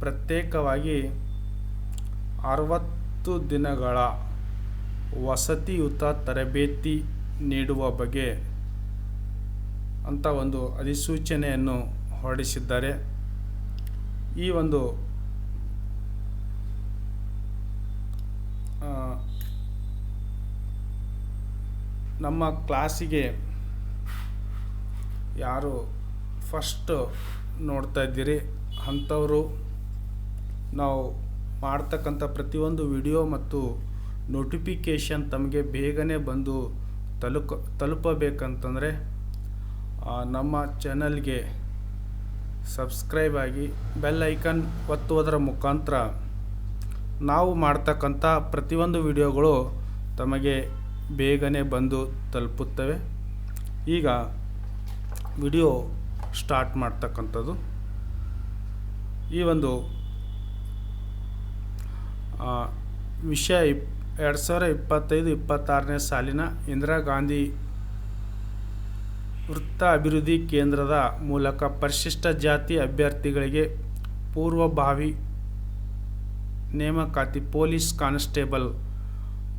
ಪ್ರತ್ಯೇಕವಾಗಿ ಅರವತ್ತು ದಿನಗಳ ವಸತಿಯುತ ತರಬೇತಿ ನೀಡುವ ಬಗ್ಗೆ ಅಂತ ಒಂದು ಅಧಿಸೂಚನೆಯನ್ನು ಹೊರಡಿಸಿದ್ದಾರೆ. ಈ ಒಂದು ನಮ್ಮ ಕ್ಲಾಸಿಗೆ ಯಾರು ಫಸ್ಟ್ ನೋಡ್ತಾ ಇದ್ದೀರಿ? ಅಂಥವರು ನಾವು ಮಾಡ್ತಕ್ಕಂಥ ಪ್ರತಿಯೊಂದು ವಿಡಿಯೋ ಮತ್ತು ನೋಟಿಫಿಕೇಷನ್ ತಮಗೆ ಬೇಗನೆ ಬಂದು ತಲುಪ ತಲುಪಬೇಕಂತಂದರೆ ನಮ್ಮ ಚಾನಲ್ಗೆ ಸಬ್ಸ್ಕ್ರೈಬ್ ಆಗಿ ಬೆಲ್ ಐಕನ್ ಒತ್ತುವುದರ ಮುಖಾಂತರ ನಾವು ಮಾಡ್ತಕ್ಕಂಥ ಪ್ರತಿಯೊಂದು ವಿಡಿಯೋಗಳು ತಮಗೆ ಬೇಗನೆ ಬಂದು ತಲುಪುತ್ತವೆ. ಈಗ ವಿಡಿಯೋ ಸ್ಟಾರ್ಟ್ ಮಾಡ್ತಕ್ಕಂಥದ್ದು. ಈ ಒಂದು ವಿಷಯ ಇಪ್, ಎರಡು ಸಾವಿರ ಇಪ್ಪತ್ತೈದು ಇಪ್ಪತ್ತಾರನೇ ಸಾಲಿನ ಇಂದಿರಾ ಗಾಂಧಿ ವೃತ್ತ ಅಭಿವೃದ್ಧಿ ಕೇಂದ್ರದ ಮೂಲಕ ಪರಿಶಿಷ್ಟ ಜಾತಿ ಅಭ್ಯರ್ಥಿಗಳಿಗೆ ಪೂರ್ವಭಾವಿ ನೇಮಕಾತಿ ಪೊಲೀಸ್ ಕಾನ್ಸ್ಟೇಬಲ್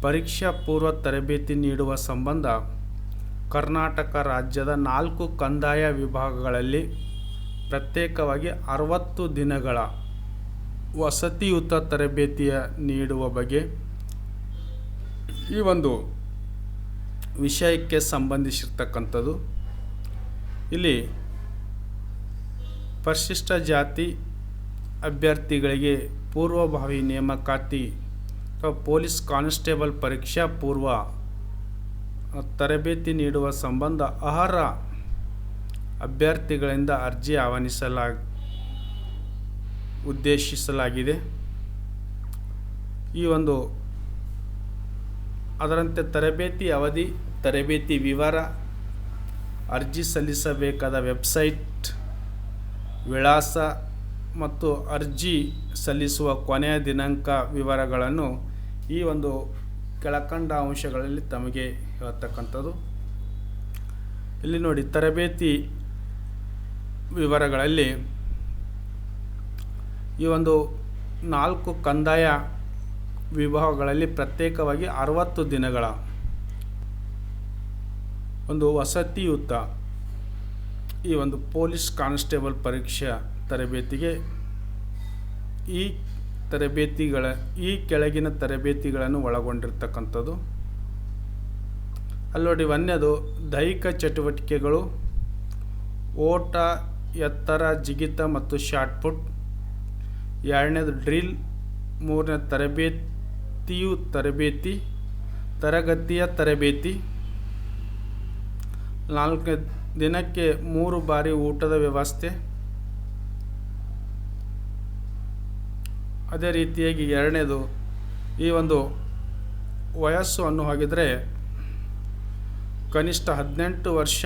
ಪರೀಕ್ಷಾ ಪೂರ್ವ ತರಬೇತಿ ನೀಡುವ ಸಂಬಂಧ ಕರ್ನಾಟಕ ರಾಜ್ಯದ ನಾಲ್ಕು ಕಂದಾಯ ವಿಭಾಗಗಳಲ್ಲಿ ಪ್ರತ್ಯೇಕವಾಗಿ ಅರವತ್ತು ದಿನಗಳ ವಸತಿಯುತ ತರಬೇತಿಯ ನೀಡುವ ಬಗ್ಗೆ ಈ ಒಂದು ವಿಷಯಕ್ಕೆ ಸಂಬಂಧಿಸಿರ್ತಕ್ಕಂಥದ್ದು. ಇಲ್ಲಿ ಪರಿಶಿಷ್ಟ ಜಾತಿ ಅಭ್ಯರ್ಥಿಗಳಿಗೆ ಪೂರ್ವಭಾವಿ ನೇಮಕಾತಿ ಅಥವಾ ಪೊಲೀಸ್ ಕಾನ್ಸ್ಟೇಬಲ್ ಪರೀಕ್ಷಾ ಪೂರ್ವ ತರಬೇತಿ ನೀಡುವ ಸಂಬಂಧ ಅರ್ಹ ಅಭ್ಯರ್ಥಿಗಳಿಂದ ಅರ್ಜಿ ಆಹ್ವಾನಿಸಲ ಉದ್ದೇಶಿಸಲಾಗಿದೆ. ಈ ಒಂದು ಅದರಂತೆ ತರಬೇತಿ ಅವಧಿ, ತರಬೇತಿ ವಿವರ, ಅರ್ಜಿ ಸಲ್ಲಿಸಬೇಕಾದ ವೆಬ್ಸೈಟ್, ವಿಳಾಸ ಮತ್ತು ಅರ್ಜಿ ಸಲ್ಲಿಸುವ ಕೊನೆಯ ದಿನಾಂಕ ವಿವರಗಳನ್ನು ಈ ಒಂದು ಕೆಳಕಂಡ ಅಂಶಗಳಲ್ಲಿ ತಮಗೆ ಹೇಳ್ತಕ್ಕಂಥದ್ದು. ಇಲ್ಲಿ ನೋಡಿ, ತರಬೇತಿ ವಿವರಗಳಲ್ಲಿ ಈ ಒಂದು ನಾಲ್ಕು ಕಂದಾಯ ವಿಭಾಗಗಳಲ್ಲಿ ಪ್ರತ್ಯೇಕವಾಗಿ ಅರವತ್ತು ದಿನಗಳ ಒಂದು ವಸತಿಯುತ ಈ ಒಂದು ಪೊಲೀಸ್ ಕಾನ್ಸ್ಟೇಬಲ್ ಪರೀಕ್ಷಾ ತರಬೇತಿಗೆ ಈ ತರಬೇತಿಗಳ, ಈ ಕೆಳಗಿನ ತರಬೇತಿಗಳನ್ನು ಒಳಗೊಂಡಿರ್ತಕ್ಕಂಥದ್ದು. ಅಲ್ಲೋಡಿ ನೋಡಿ ದೈಹಿಕ ಚಟುವಟಿಕೆಗಳು, ಓಟ ಎತ್ತರ ಜಿಗಿತ ಮತ್ತು ಶಾರ್ಟ್ ಪುಟ್. ಎರಡನೇದು ಡ್ರಿಲ್. ಮೂರನೇ ತರಬೇತಿಯು ತರಬೇತಿ. ತರಗತಿಯ ತರಬೇತಿ. ನಾಲ್ಕನೇ ದಿನಕ್ಕೆ ಮೂರು ಬಾರಿ ಊಟದ ವ್ಯವಸ್ಥೆ. ಅದೇ ರೀತಿಯಾಗಿ ಎರಡನೇದು ಈ ಒಂದು ವಯಸ್ಸು ಅನ್ನು ಹಾಗಿದ್ರೆ ಕನಿಷ್ಠ ಹದಿನೆಂಟು ವರ್ಷ,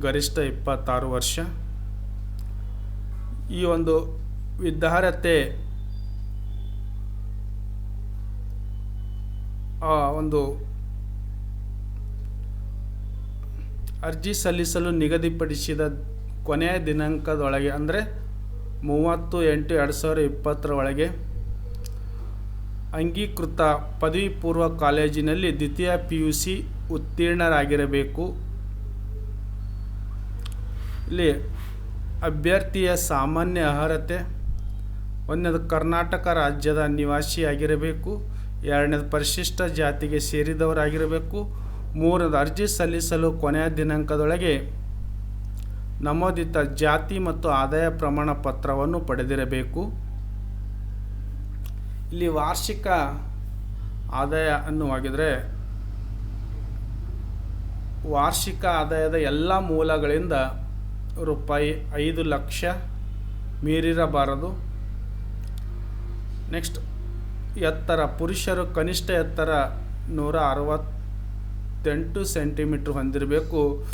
ಗರಿಷ್ಠ ಇಪ್ಪತ್ತಾರು ವರ್ಷ. ಈ ಒಂದು ವಿದ್ಯಾರ್ಹತೆ ಆ ಒಂದು ಅರ್ಜಿ ಸಲ್ಲಿಸಲು ನಿಗದಿಪಡಿಸಿದ ಕೊನೆಯ ದಿನಾಂಕದೊಳಗೆ, ಅಂದರೆ ಮೂವತ್ತು ಎಂಟು ಎರಡು ಸಾವಿರ ಇಪ್ಪತ್ತರ ಒಳಗೆ ಅಂಗೀಕೃತ ಪದವಿ ಪೂರ್ವ ಕಾಲೇಜಿನಲ್ಲಿ ದ್ವಿತೀಯ ಪಿ ಯು ಸಿ ಉತ್ತೀರ್ಣರಾಗಿರಬೇಕು. ಇಲ್ಲಿ ಅಭ್ಯರ್ಥಿಯ ಸಾಮಾನ್ಯ ಅರ್ಹತೆ, ಒಂದನೇದು ಕರ್ನಾಟಕ ರಾಜ್ಯದ ನಿವಾಸಿಯಾಗಿರಬೇಕು, ಎರಡನೇದು ಪರಿಶಿಷ್ಟ ಜಾತಿಗೆ ಸೇರಿದವರಾಗಿರಬೇಕು, ಮೂರನೇದು ಅರ್ಜಿ ಸಲ್ಲಿಸಲು ಕೊನೆಯ ದಿನಾಂಕದೊಳಗೆ ನಮೋದಿತ ಜಾತಿ ಮತ್ತು ಆದಾಯ ಪ್ರಮಾಣ ಪತ್ರವನ್ನು ಪಡೆದಿರಬೇಕು. ಇಲ್ಲಿ ವಾರ್ಷಿಕ ಆದಾಯ ಅನ್ನುವಾಗಿದ್ರೆ, ವಾರ್ಷಿಕ ಆದಾಯದ ಎಲ್ಲ ಮೂಲಗಳಿಂದ ರೂಪಾಯಿ ಐದು ಲಕ್ಷ ಮೀರಿರಬಾರದು. ನೆಕ್ಸ್ಟ್, ಎತ್ತರ, ಪುರುಷರು ಕನಿಷ್ಠ ಎತ್ತರ ನೂರ ಅರವತ್ತೆಂಟು ಸೆಂಟಿಮೀಟ್ರ್ ಹೊಂದಿರಬೇಕು.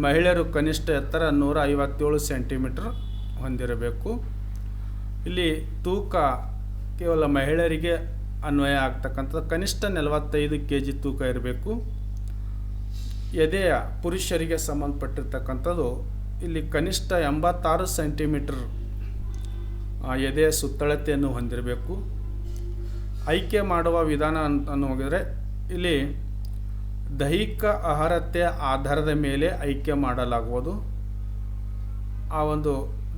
ಮಹಿಳೆಯರು ಕನಿಷ್ಠ ಎತ್ತರ ನೂರ ಐವತ್ತೇಳು ಸೆಂಟಿಮೀಟ್ರ್ ಹೊಂದಿರಬೇಕು. ಇಲ್ಲಿ ತೂಕ ಕೇವಲ ಮಹಿಳೆಯರಿಗೆ ಅನ್ವಯ ಆಗ್ತಕ್ಕಂಥದ್ದು. ಕನಿಷ್ಠ ನಲವತ್ತೈದು ಕೆ ಜಿ ತೂಕ ಇರಬೇಕು. ಎದೆಯ ಪುರುಷರಿಗೆ ಸಂಬಂಧಪಟ್ಟಿರ್ತಕ್ಕಂಥದ್ದು ಇಲ್ಲಿ ಕನಿಷ್ಠ ಎಂಬತ್ತಾರು ಸೆಂಟಿಮೀಟರ್ ಆ, ಎದೆಯ ಸುತ್ತಳತೆಯನ್ನು ಹೊಂದಿರಬೇಕು. ಆಯ್ಕೆ ಮಾಡುವ ವಿಧಾನ ಅಂತ ಹೋಗಿದರೆ ಇಲ್ಲಿ ದೈಹಿಕ ಅರ್ಹತೆಯ ಆಧಾರದ ಮೇಲೆ ಆಯ್ಕೆ ಮಾಡಲಾಗುವುದು. ಆ ಒಂದು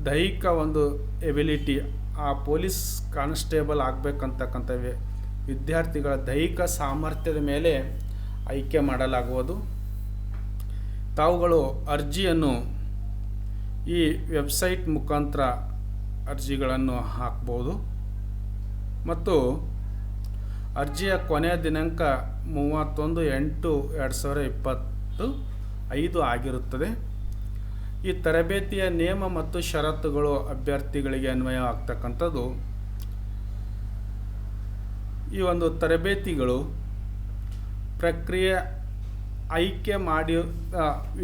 ದೈಹಿಕ ಒಂದು ಎಬಿಲಿಟಿ ಆ ಪೊಲೀಸ್ ಕಾನ್ಸ್ಟೇಬಲ್ ಆಗಬೇಕಂತಕ್ಕಂಥ ವಿದ್ಯಾರ್ಥಿಗಳ ದೈಹಿಕ ಸಾಮರ್ಥ್ಯದ ಮೇಲೆ ಆಯ್ಕೆ ಮಾಡಲಾಗುವುದು. ತಾವುಗಳು ಅರ್ಜಿಯನ್ನು ಈ ವೆಬ್ಸೈಟ್ ಮುಖಾಂತರ ಅರ್ಜಿಗಳನ್ನು ಹಾಕ್ಬೋದು. ಮತ್ತು ಅರ್ಜಿಯ ಕೊನೆಯ ದಿನಾಂಕ ಮೂವತ್ತೊಂದು ಎಂಟು ಎರಡು ಸಾವಿರ ಇಪ್ಪತ್ತು ಐದು ಆಗಿರುತ್ತದೆ. ಈ ತರಬೇತಿಯ ನಿಯಮ ಮತ್ತು ಷರತ್ತುಗಳು ಅಭ್ಯರ್ಥಿಗಳಿಗೆ ಅನ್ವಯ ಆಗ್ತಕ್ಕಂಥದ್ದು ಈ ಒಂದು ತರಬೇತಿಗಳು ಪ್ರಕ್ರಿಯೆ ಆಯ್ಕೆ ಮಾಡಿ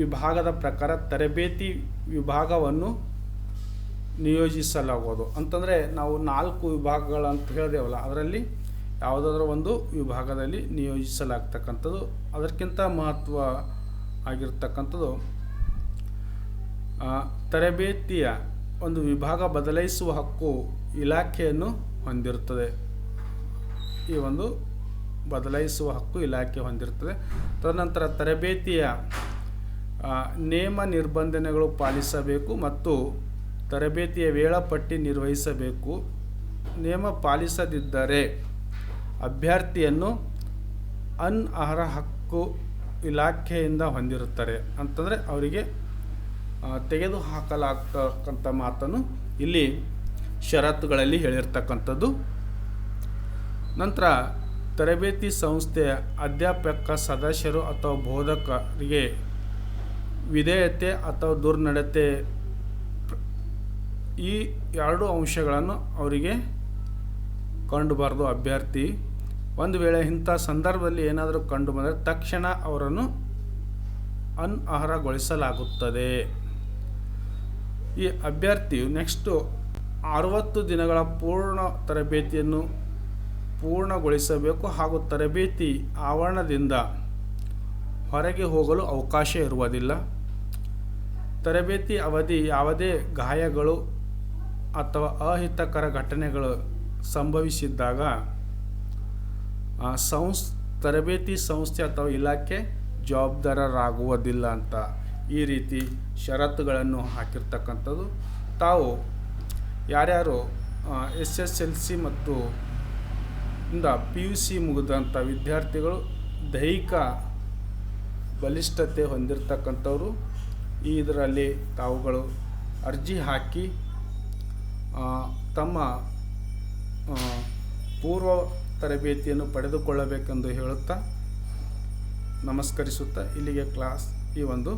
ವಿಭಾಗದ ಪ್ರಕಾರ ತರಬೇತಿ ವಿಭಾಗವನ್ನು ನಿಯೋಜಿಸಲಾಗುವುದು. ಅಂತಂದರೆ ನಾವು ನಾಲ್ಕು ವಿಭಾಗಗಳಂತ ಹೇಳಿದೆವಲ್ಲ, ಅದರಲ್ಲಿ ಯಾವುದಾದ್ರೂ ಒಂದು ವಿಭಾಗದಲ್ಲಿ ನಿಯೋಜಿಸಲಾಗ್ತಕ್ಕಂಥದ್ದು, ಅದಕ್ಕಿಂತ ಮಹತ್ವ ಆಗಿರ್ತಕ್ಕಂಥದ್ದು ತರಬೇತಿಯ ಒಂದು ವಿಭಾಗ ಬದಲಾಯಿಸುವ ಹಕ್ಕು ಇಲಾಖೆಯನ್ನು ಹೊಂದಿರುತ್ತದೆ. ಈ ಒಂದು ಬದಲಾಯಿಸುವ ಹಕ್ಕು ಇಲಾಖೆ ಹೊಂದಿರುತ್ತದೆ ತದನಂತರ ತರಬೇತಿಯ ನೇಮ ನಿರ್ಬಂಧನೆಗಳು ಪಾಲಿಸಬೇಕು ಮತ್ತು ತರಬೇತಿಯ ವೇಳಾಪಟ್ಟಿ ನಿರ್ವಹಿಸಬೇಕು. ನಿಯಮ ಪಾಲಿಸದಿದ್ದರೆ ಅಭ್ಯರ್ಥಿಯನ್ನು ಅನರ್ಹ ಹಕ್ಕು ಇಲಾಖೆಯಿಂದ ಹೊಂದಿರುತ್ತಾರೆ. ಅಂತಂದರೆ ಅವರಿಗೆ ತೆಗೆದುಹಾಕಲಾಗ್ತಕ್ಕಂಥ ತೆಗೆದು ಹಾಕಲಾಗ್ತಕ್ಕಂಥ ಮಾತನ್ನು ಇಲ್ಲಿ ಷರತ್ತುಗಳಲ್ಲಿ ಹೇಳಿರ್ತಕ್ಕಂಥದ್ದು. ನಂತರ ತರಬೇತಿ ಸಂಸ್ಥೆಯ ಅಧ್ಯಾಪಕ ಸದಸ್ಯರು ಅಥವಾ ಬೋಧಕರಿಗೆ ವಿಧೇಯತೆ ಅಥವಾ ದುರ್ನಡತೆ ಈ ಎರಡು ಅಂಶಗಳನ್ನು ಅವರಿಗೆ ಕಂಡುಬಾರದು, ಅಭ್ಯರ್ಥಿ. ಒಂದು ವೇಳೆ ಇಂಥ ಸಂದರ್ಭದಲ್ಲಿ ಏನಾದರೂ ಕಂಡು ಬಂದರೆ ತಕ್ಷಣ ಅವರನ್ನು ಅನರ್ಹಗೊಳಿಸಲಾಗುತ್ತದೆ. ಈ ಅಭ್ಯರ್ಥಿಯು ನೆಕ್ಸ್ಟು ಅರವತ್ತು ದಿನಗಳ ಪೂರ್ಣ ತರಬೇತಿಯನ್ನು ಪೂರ್ಣಗೊಳಿಸಬೇಕು ಹಾಗೂ ತರಬೇತಿ ಆವರಣದಿಂದ ಹೊರಗೆ ಹೋಗಲು ಅವಕಾಶ ಇರುವುದಿಲ್ಲ. ತರಬೇತಿ ಅವಧಿ ಯಾವುದೇ ಗಾಯಗಳು ಅಥವಾ ಅಹಿತಕರ ಘಟನೆಗಳು ಸಂಭವಿಸಿದ್ದಾಗ ಸಂಸ್, ತರಬೇತಿ ಸಂಸ್ಥೆ ಅಥವಾ ಇಲಾಖೆ ಜವಾಬ್ದಾರರಾಗುವುದಿಲ್ಲ ಅಂತ ಈ ರೀತಿ ಷರತ್ತುಗಳನ್ನು ಹಾಕಿರ್ತಕ್ಕಂಥದ್ದು. ತಾವು ಯಾರ್ಯಾರು ಎಸ್ ಎಸ್ ಎಲ್ ಸಿ ಮತ್ತು ಇಂದ ಪಿ ಯು ಸಿ ಮುಗಿದಂಥ ವಿದ್ಯಾರ್ಥಿಗಳು ದೈಹಿಕ ಬಲಿಷ್ಠತೆ ಹೊಂದಿರತಕ್ಕಂಥವ್ರು, ಈ ಇದರಲ್ಲಿ ತಾವುಗಳು ಅರ್ಜಿ ಹಾಕಿ ತಮ್ಮ ಪೂರ್ವ ತರಬೇತಿಯನ್ನು ಪಡೆದುಕೊಳ್ಳಬೇಕೆಂದು ಹೇಳುತ್ತಾ ನಮಸ್ಕರಿಸುತ್ತಾ ಇಲ್ಲಿಗೆ ಕ್ಲಾಸ್ ಈ ಒಂದು